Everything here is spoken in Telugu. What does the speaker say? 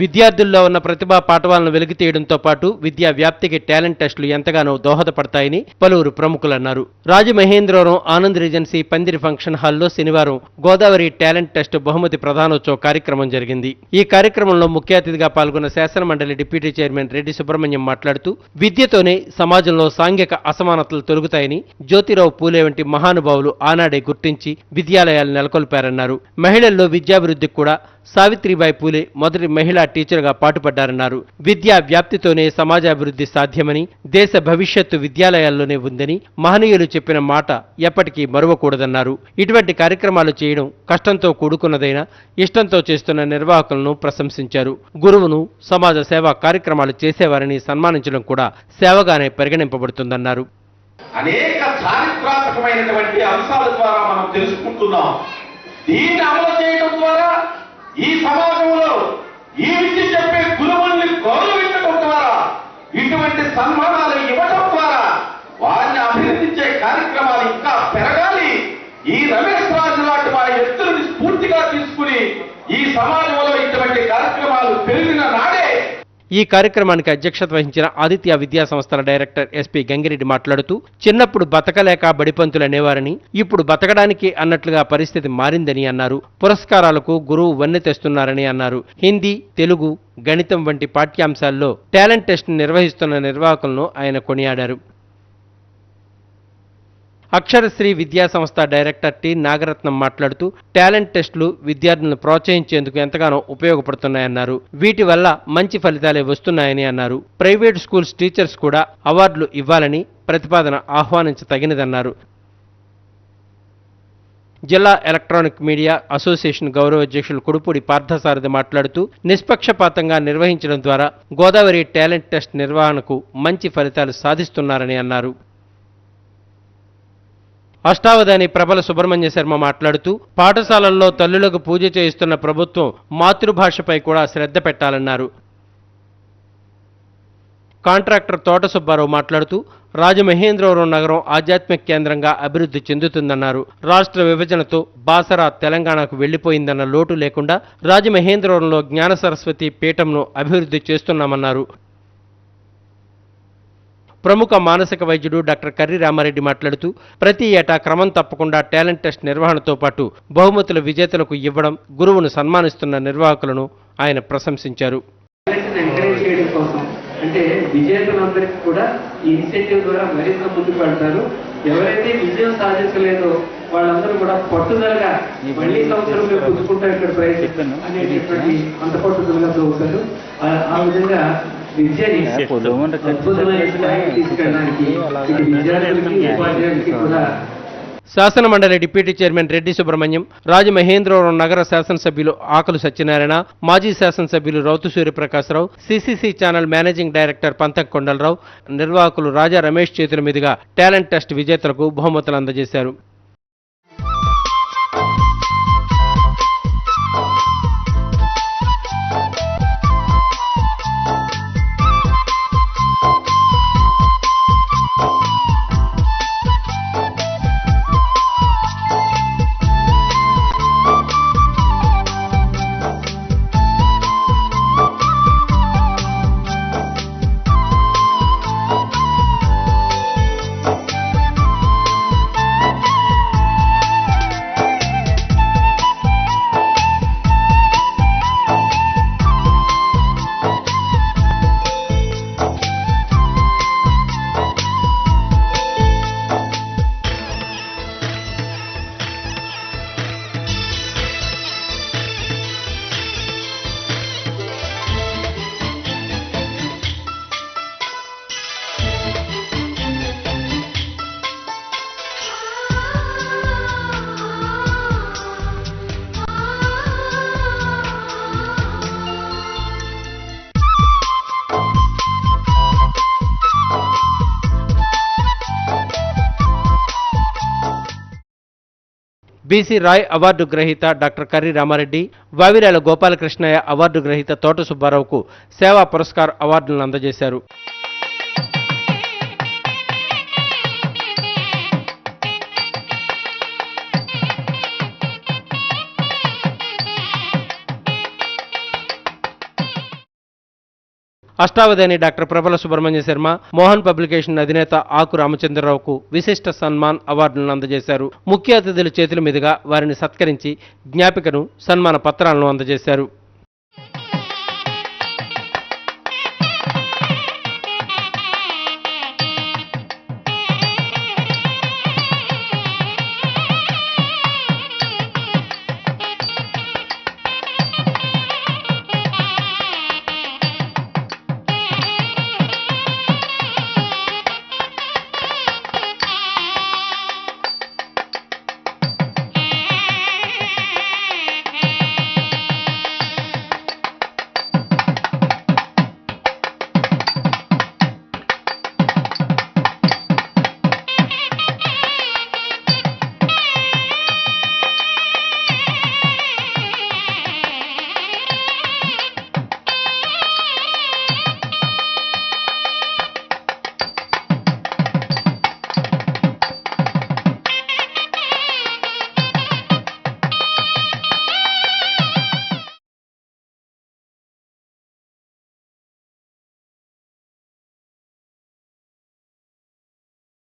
విద్యార్థుల్లో ఉన్న ప్రతిభా పాఠవాలను వెలికితీయడంతో పాటు విద్యా వ్యాప్తికి టాలెంట్ టెస్టులు ఎంతగానో దోహదపడతాయని పలువురు ప్రముఖులు అన్నారు. రాజమహేంద్రవరం ఆనంద్ రీజెన్సీ పందిరి ఫంక్షన్ హాల్లో శనివారం గోదావరి టాలెంట్ టెస్ట్ బహుమతి ప్రధానోత్సవ కార్యక్రమం జరిగింది. ఈ కార్యక్రమంలో ముఖ్య అతిథిగా పాల్గొన్న శాసనమండలి డిప్యూటీ చైర్మన్ రెడ్డి సుబ్రహ్మణ్యం మాట్లాడుతూ విద్యతోనే సమాజంలో సాంఘిక అసమానతలు తొలుగుతాయని జ్యోతిరావు పూలే వంటి మహానుభావులు ఆనాడే గుర్తించి విద్యాలయాలు నెలకొల్పారన్నారు. మహిళల్లో విద్యాభివృద్ధికి కూడా సావిత్రిబాయి పూలే మొదటి మహిళా టీచర్గా పాటుపడ్డారన్నారు. విద్యా వ్యాప్తితోనే సమాజాభివృద్ధి సాధ్యమని దేశ భవిష్యత్తు విద్యాలయాల్లోనే ఉందని మహనీయులు చెప్పిన మాట ఎప్పటికీ మరువకూడదన్నారు. ఇటువంటి కార్యక్రమాలు చేయడం కష్టంతో కూడుకున్నదైనా ఇష్టంతో చేస్తున్న నిర్వాహకులను ప్రశంసించారు. గురువును సమాజ సేవా కార్యక్రమాలు చేసేవారిని సన్మానించడం కూడా సేవగానే పరిగణింపబడుతుందన్నారు. అనేక చారిత్రాత్మకమైనటువంటి అంశాల ద్వారా మనం తెలుసుకుంటున్నాం. దీన్ని అమలు చేయడం ద్వారా ఈ సమాజంలో ఈ విద్య చెప్పే గురువుల్ని గౌరవించడం ద్వారా ఇటువంటి సన్మాన ఇవ్వడం ద్వారా వారిని అభినందించే కార్యక్రమాలు ఇంకా పెరగాలి ఈ రమేష్ రాజు లాంటి వారి వ్యక్తులని స్ఫూర్తిగా తీసుకుని ఈ సమాజంలో ఇటువంటి కార్యక్రమాలు పెరిగిన నాడే ఈ కార్యక్రమానికి అధ్యక్షత వహించిన ఆదిత్య విద్యా సంస్థల డైరెక్టర్ ఎస్పీ గంగిరెడ్డి మాట్లాడుతూ చిన్నప్పుడు బతకలేక బడిపంతులు అనేవారని ఇప్పుడు బతకడానికి అన్నట్లుగా పరిస్థితి మారిందని అన్నారు. పురస్కారాలకు గురువు వన్నె తెస్తున్నారని అన్నారు. హిందీ తెలుగు గణితం వంటి పాఠ్యాంశాల్లో టాలెంట్ టెస్ట్ నిర్వహిస్తున్న నిర్వాహకులను ఆయన కొనియాడారు. అక్షరశ్రీ విద్యా సంస్థ డైరెక్టర్ టి. నాగరత్నం మాట్లాడుతూ టాలెంట్ టెస్టులు విద్యార్థులను ప్రోత్సహించేందుకు ఎంతగానో ఉపయోగపడుతున్నాయన్నారు. వీటి వల్ల మంచి ఫలితాలే వస్తున్నాయని అన్నారు. ప్రైవేట్ స్కూల్స్ టీచర్స్ కూడా అవార్డులు ఇవ్వాలని ప్రతిపాదన ఆహ్వానించతగినదన్నారు జిల్లా ఎలక్ట్రానిక్ మీడియా అసోసియేషన్ గౌరవ అధ్యక్షులు కుడుపూడి పార్థసారథి మాట్లాడుతూ నిష్పక్షపాతంగా నిర్వహించడం ద్వారా గోదావరి టాలెంట్ టెస్ట్ నిర్వహణకు మంచి ఫలితాలు సాధిస్తున్నారని అన్నారు. అష్టావధాని ప్రబల సుబ్రహ్మణ్య శర్మ మాట్లాడుతూ పాఠశాలల్లో తల్లులకు పూజ చేయిస్తున్న ప్రభుత్వం మాతృభాషపై కూడా శ్రద్ధ పెట్టాలన్నారు. కాంట్రాక్టర్ తోట సుబ్బారావు మాట్లాడుతూ రాజమహేంద్రవరం నగరం ఆధ్యాత్మిక కేంద్రంగా అభివృద్ధి చెందుతుందన్నారు. రాష్ట్ర విభజనతో బాసరా తెలంగాణకు వెళ్ళిపోయిందన్న లోటు లేకుండా రాజమహేంద్రవరంలో జ్ఞాన సరస్వతి పీఠంను అభివృద్ధి చేస్తున్నామన్నారు. ప్రముఖ మానసిక వైద్యుడు డాక్టర్ కర్రి రామారెడ్డి మాట్లాడుతూ ప్రతి ఏటా క్రమం తప్పకుండా టాలెంట్ టెస్ట్ నిర్వహణతో పాటు బహుమతుల విజేతలకు ఇవ్వడం గురువును సన్మానిస్తున్న నిర్వాహకులను ఆయన ప్రశంసించారు. అంటే విజేతలందరికీ కూడా ఈ ఇనిషియేటివ్ ద్వారా మరింత ముందుకు వెళ్తారు. ఎవరైతే విజయం సాధించలేదో వాళ్ళందరూ కూడా పట్టుదలగా మళ్ళీ సంవత్సరం మేము పుచ్చుకుంటాం ఇక్కడ ప్రైజ్ అనేటటువంటి అంత పట్టుదలగా చదువుతారు. ఆ- ఆ విధంగా విద్యని అద్భుతమైన స్థాయికి తీసుకెళ్ళడానికి ఇటు విద్యార్థులకి ఉపాధ్యాయులకి కూడా శాసన మండలి డిప్యూటీ చైర్మన్ రెడ్డి సుబ్రహ్మణ్యం రాజమహేంద్రవరం నగర శాసనసభ్యులు ఆకులు సత్యనారాయణ మాజీ శాసనసభ్యులు Rautu Suryaprakasarao CCC channel managing director Pantham Kondalarao నిర్వాహకులు రాజా రమేష్ చేతుల మీదుగా టాలెంట్ టెస్ట్ విజేతలకు బహుమతులు అందజేశారు. బీసీ రాయ్ అవార్డు గ్రహీత డాక్టర్ కర్రి రామారెడ్డి వావిరాల గోపాలకృష్ణయ్య అవార్డు గ్రహీత తోట సుబ్బారావుకు సేవా పురస్కార్ అవార్డులను అందజేశారు. అష్టావధాని డాక్టర్ ప్రబల సుబ్రహ్మణ్య శర్మ మోహన్ పబ్లికేషన్ అధినేత ఆకు రామచంద్రరావుకు విశిష్ట సన్మాన్ అవార్డులను అందజేశారు. ముఖ్య అతిథుల చేతుల మీదుగా వారిని సత్కరించి జ్ఞాపికను సన్మాన పత్రాలను అందజేశారు.